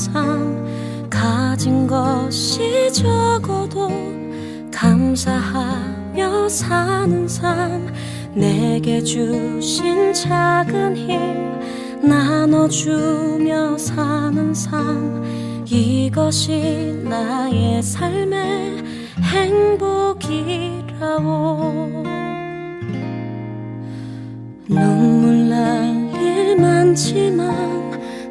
삶 가진 것이 적어도 감사하며 사는 삶. 내게 주신 작은 힘 나눠주며 사는 삶. 이것이 나의 삶의 행복이라오. 눈물 날 일 많지만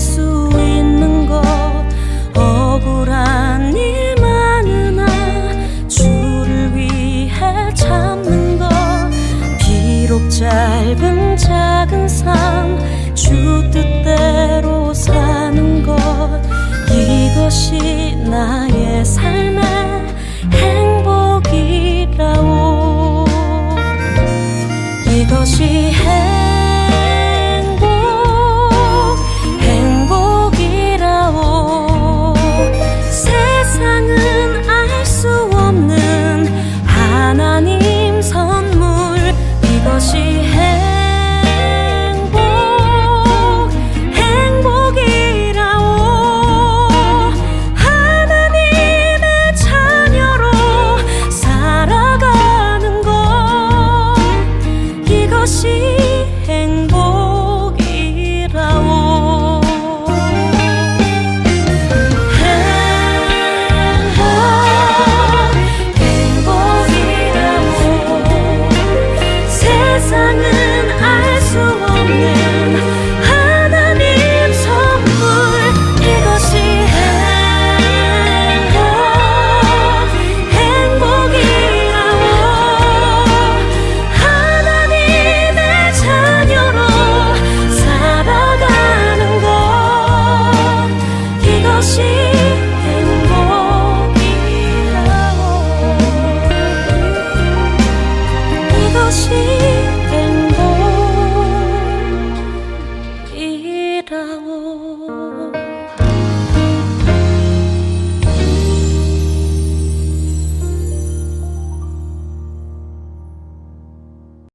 수 있는 것. 억울한 일 많으나 주를 위해 참는 것. 비록 짧은 작은 삶 주 뜻대로 사는 것. 이것이 나의 삶의